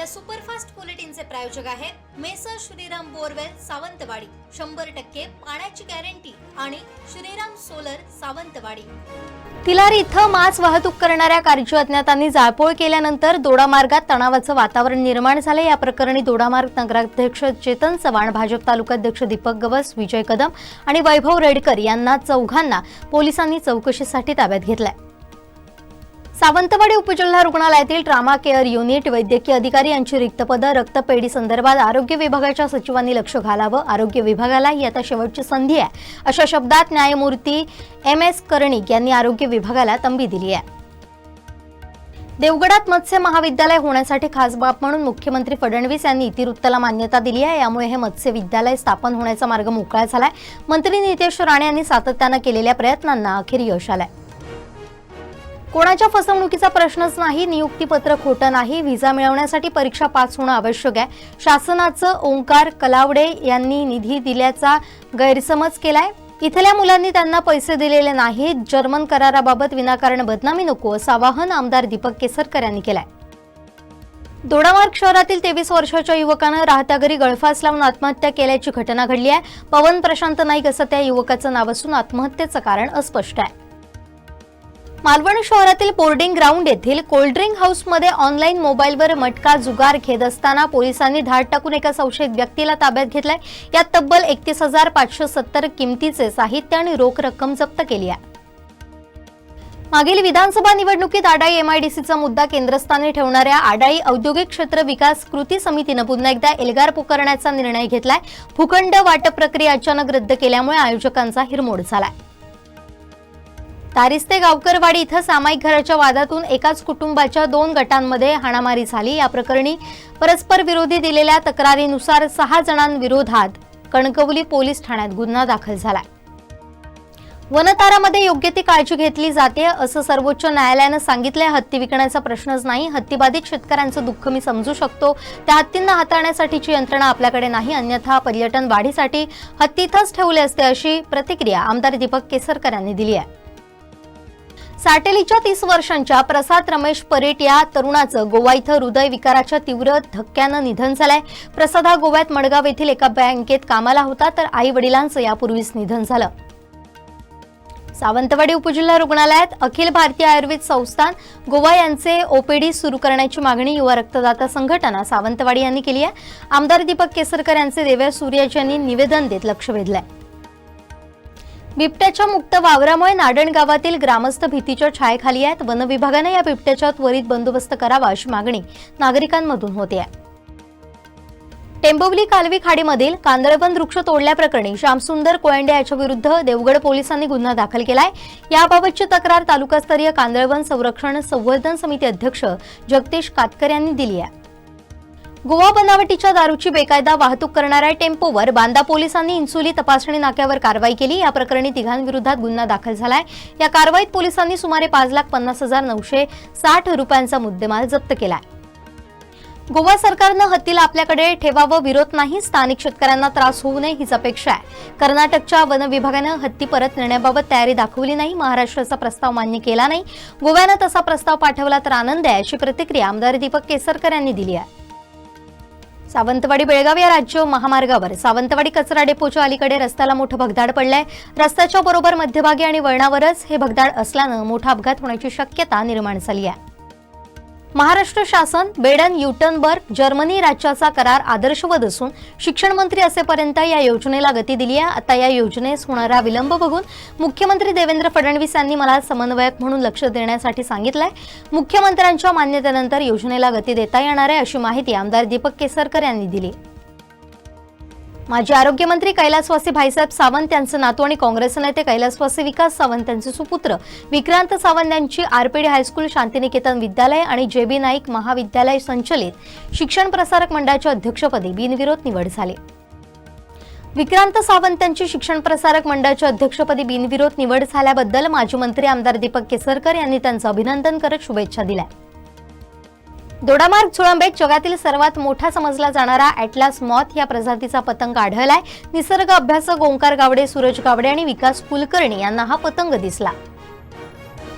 या सुपरफास्ट बुलेटिनचे प्रायोजक आहेत मेसर श्रीराम बोरवेल सावंतवाडी. शंभर टक्के पाण्याची गॅरंटी आणि श्रीराम सोलर सावंतवाडी. तिलारी इथं मास वाहतूक करणाऱ्या कारची अज्ञातांनी जाळपोळ केल्यानंतर दोडामार्गात तणावाचं वातावरण निर्माण झालं या प्रकरणी दोडामार्ग नगराध्यक्ष चेतन चव्हाण भाजप तालुकाध्यक्ष दीपक गवस विजय कदम आणि वैभव रेडकर यांना चौघांना पोलिसांनी चौकशीसाठी ताब्यात घेतलाय. सावंतवाडी उपजिल्हा रुग्णालयातील ट्रामा केअर युनिट वैद्यकीय अधिकारी यांची रिक्त पदं रक्तपेढी संदर्भात आरोग्य विभागाच्या सचिवांनी लक्ष घालावं. आरोग्य विभागाला ही आता शेवटची संधी आहे. अशा शब्दात न्यायमूर्ती एम एस कर्णिक यांनी आरोग्य विभागाला तंबी दिली आहे. देवगडात मत्स्य महाविद्यालय होण्यासाठी खास बाब म्हणून मुख्यमंत्री फडणवीस यांनी इतिवृत्ताला मान्यता दिली आहे. यामुळे हे मत्स्य विद्यालय स्थापन होण्याचा मार्ग मोकळा झालाय. मंत्री नितेश राणे यांनी सातत्यानं केलेल्या प्रयत्नांना अखेर यश आलंय. कोणाच्या फसवणुकीचा प्रश्नच नाही नियुक्तीपत्र खोटं नाही व्हिसा मिळवण्यासाठी परीक्षा पास होणं आवश्यक आहे. शासनाचं ओंकार कलावडे यांनी निधी दिल्याचा गैरसमज केलाय. इथल्या मुलांनी त्यांना पैसे दिलेले नाहीत. जर्मन कराराबाबत विनाकारण बदनामी नको असं आवाहन आमदार दीपक केसरकर यांनी केलंय. दोडामार्ग शहरातील तेवीस वर्षाच्या युवकानं राहत्या घरी गळफास लावून आत्महत्या केल्याची घटना घडली आहे. पवन प्रशांत नाईक असं त्या युवकाचं नाव असून आत्महत्येचं कारण अस्पष्ट आहे. मालवण शहरातील बोर्डिंग ग्राउंड येथील कोल्ड्रिंक हाऊसमध्ये ऑनलाईन मोबाईलवर मटका जुगार घेत असताना पोलिसांनी धाड टाकून एका संशयित व्यक्तीला ताब्यात घेतलाय. यात तब्बल एकतीस हजार पाचशे सत्तर किमतीचे साहित्य आणि रोख रक्कम जप्त केली आहे. मागील विधानसभा निवडणुकीत आडाई एमआयडीसीचा मुद्दा केंद्रस्थानी ठेवणाऱ्या आडाई औद्योगिक क्षेत्र विकास कृती समितीनं पुन्हा एकदा एल्गार पुकारण्याचा निर्णय घेतलाय. भूखंड वाटप प्रक्रिया अचानक रद्द केल्यामुळे आयोजकांचा हिरमोड झालाय. तारिस्ते गावकरवाडी इथं सामायिक घराच्या वादातून एकाच कुटुंबाच्या दोन गटांमध्ये हाणामारी झाली. या प्रकरणी परस्पर विरोधी दिलेल्या तक्रारीनुसार सहा जणांविरोधात कणकवली पोलीस ठाण्यात गुन्हा दाखल झालाय. वनतारामध्ये योग्य ती काळजी घेतली जाते असं सर्वोच्च न्यायालयानं सांगितलंय. हत्ती विकण्याचा प्रश्नच नाही. हत्तीबाधित शेतकऱ्यांचं दुःख मी समजू शकतो. त्या हत्तींना हाताळण्यासाठीची यंत्रणा आपल्याकडे नाही. अन्यथा पर्यटन वाढीसाठी हत्ती इथंच ठेवले असते अशी प्रतिक्रिया आमदार दीपक केसरकर यांनी दिली आहे. साटेलीच्या तीस वर्षांच्या प्रसाद रमेश परेट या तरुणाचं गोवा इथं हृदय विकाराच्या तीव्र धक्क्यानं निधन झालंय. प्रसाद हा गोव्यात मडगाव येथील एका बँकेत कामाला होता तर आई वडिलांचं यापूर्वीच निधन झालं. सावंतवाडी उपजिल्हा रुग्णालयात अखिल भारतीय आयुर्वेद संस्थान गोवा यांचे ओपीडी सुरू करण्याची मागणी युवा रक्तदाता संघटना सावंतवाडी यांनी केली आहे. आमदार दीपक केसरकर यांचे देव्या सूर्याजी यांनी निवेदन देत लक्ष वेधलं आहे बिबट्याच्या मुक्त वावरामुळे नाडण गावातील ग्रामस्थ भीतीच्या छायेखाली आहेत. वन विभागाने या बिबट्याच्या त्वरित बंदोबस्त करावा अशी मागणी नागरिकांमधून होते आहे. टेंबवली कालवी खाडीमधील कांदळवन वृक्ष तोडल्याप्रकरणी श्यामसुंदर कोयंडे याच्या विरुद्ध देवगड पोलिसांनी गुन्हा दाखल केलाय. याबाबतची तक्रार तालुकास्तरीय कांदळवन संरक्षण संवर्धन समिती अध्यक्ष जगदीश कातकर यांनी दिली आहे. गोवा बनावटीच्या दारूची बेकायदा वाहतूक करणाऱ्या टेम्पोवर बांदा पोलिसांनी इन्सुली तपासणी नाक्यावर कारवाई केली. या प्रकरणी तिघांविरोधात गुन्हा दाखल झालाय. या कारवाईत पोलिसांनी सुमारे पाच लाख पन्नास हजार नऊशे साठ रुपयांचा मुद्देमाल जप्त केलाय. गोवा सरकारनं हत्तीला आपल्याकडे ठेवावं विरोध नाही स्थानिक शेतकऱ्यांना त्रास होऊ नये हीच अपेक्षा आहे. कर्नाटकच्या वन विभागानं हत्ती परत नेण्याबाबत तयारी दाखवली नाही महाराष्ट्राचा प्रस्ताव मान्य केला नाही. गोव्यानं तसा प्रस्ताव पाठवला तर आनंद आहे अशी प्रतिक्रिया आमदार दीपक केसरकर यांनी दिली आहे. सावंतवाडी बेळगाव या राज्य महामार्गावर. सावंतवाडी कचरा डेपोच्या अलीकडे रस्त्याला मोठं भगदाड पडलंय. रस्त्याच्या बरोबर मध्यभागी आणि वळणावरच हे भगदाड असल्यानं मोठा अपघात होण्याची शक्यता निर्माण झाली आहे. महाराष्ट्र शासन बेडन युटनबर्ग जर्मनी राज्याचा करार आदर्शवत असून शिक्षण मंत्री असेपर्यंत या योजनेला गती दिली आहे. आता या योजनेस होणारा विलंब बघून मुख्यमंत्री देवेंद्र फडणवीस यांनी मला समन्वयक म्हणून लक्ष देण्यासाठी सांगितलंय. मुख्यमंत्र्यांच्या मान्यतेनंतर योजनेला गती देता येणार आहे अशी माहिती आमदार दीपक केसरकर यांनी दिली. माजी आरोग्यमंत्री कैलासवासी भाईसाहेब सावंत यांचं नातू आणि काँग्रेस नेते कैलासवासी विकास सावंत यांचे सुपुत्र विक्रांत सावंत यांची आरपीडी हायस्कूल शांतिनिकेतन विद्यालय आणि जे बी नाईक महाविद्यालय संचलित शिक्षण प्रसारक मंडळाच्या अध्यक्षपदी बिनविरोध निवड झाली. विक्रांत सावंत यांची शिक्षण प्रसारक मंडळाच्या अध्यक्षपदी बिनविरोध निवड झाल्याबद्दल माजी मंत्री आमदार दीपक केसरकर यांनी त्यांचं अभिनंदन करत शुभेच्छा दिल्या. दोडामार्ग झुळंबेत जगातील सर्वात मोठा समजला जाणारा ॲटलास मॉथ या प्रजातीचा पतंग आढळलाय. निसर्ग अभ्यासक ओंकार गावडे सूरज गावडे आणि विकास कुलकर्णी यांना हा पतंग दिसला.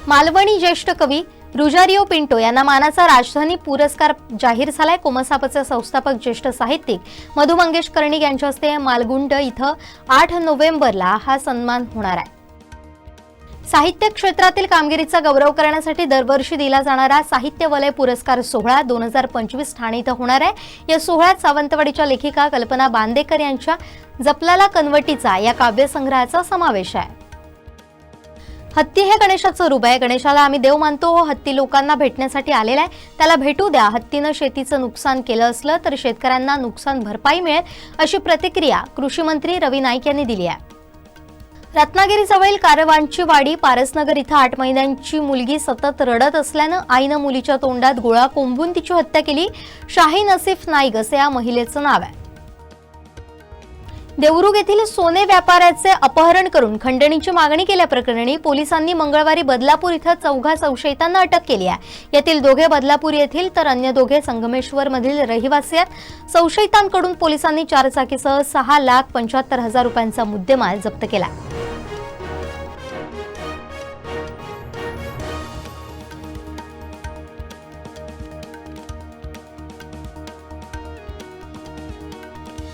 मालवणी ज्येष्ठ कवी रुजारिओ पिंटो यांना मानाचा राजधानी पुरस्कार जाहीर झालाय. कोमसापचे संस्थापक ज्येष्ठ साहित्यिक मधु मंगेश कर्णिक यांच्या हस्ते मालगुंड इथं आठ नोव्हेंबरला हा सन्मान होणार आहे. साहित्य क्षेत्रातील कामगिरीचा गौरव करण्यासाठी दरवर्षी दिला जाणारा साहित्य वलय पुरस्कार सोहळा दोन हजार पंचवीस ठाणे इथं होणार आहे. या सोहळ्यात सावंतवाडीच्या लेखिका कल्पना बांदेकर यांच्या जपलाला कनवटीचा या काव्यसंग्रहाचा समावेश आहे. हत्ती हे गणेशाचं रूप आहे. गणेशाला आम्ही देव मानतो. हो हत्ती लोकांना भेटण्यासाठी आलेला आहे. त्याला भेटू द्या. हत्तीनं शेतीचं नुकसान केलं असलं तर शेतकऱ्यांना नुकसान भरपाई मिळेल अशी प्रतिक्रिया कृषी मंत्री रवी नाईक यांनी दिली आहे. रत्नागिरीजवळील कारवांची वाडी पारसनगर इथं आठ महिन्यांची मुलगी सतत रडत असल्यानं आईनं मुलीच्या तोंडात गोळा कोंबून तिची हत्या केली. शाहीन असिफ नाईक असे या महिलेचं नाव आहे. देवरुग येथील सोने व्यापाऱ्याचे अपहरण करून खंडणीची मागणी केल्याप्रकरणी पोलिसांनी मंगळवारी बदलापूर इथं चौघा संशयितांना अटक केली आहे. यातील दोघे बदलापूर येथील तर अन्य दोघे संगमेश्वर मधील रहिवासी आहेत. संशयितांकडून पोलिसांनी चारचाकीसह सहा लाख पंच्याहत्तर हजार रुपयांचा मुद्देमाल जप्त केला.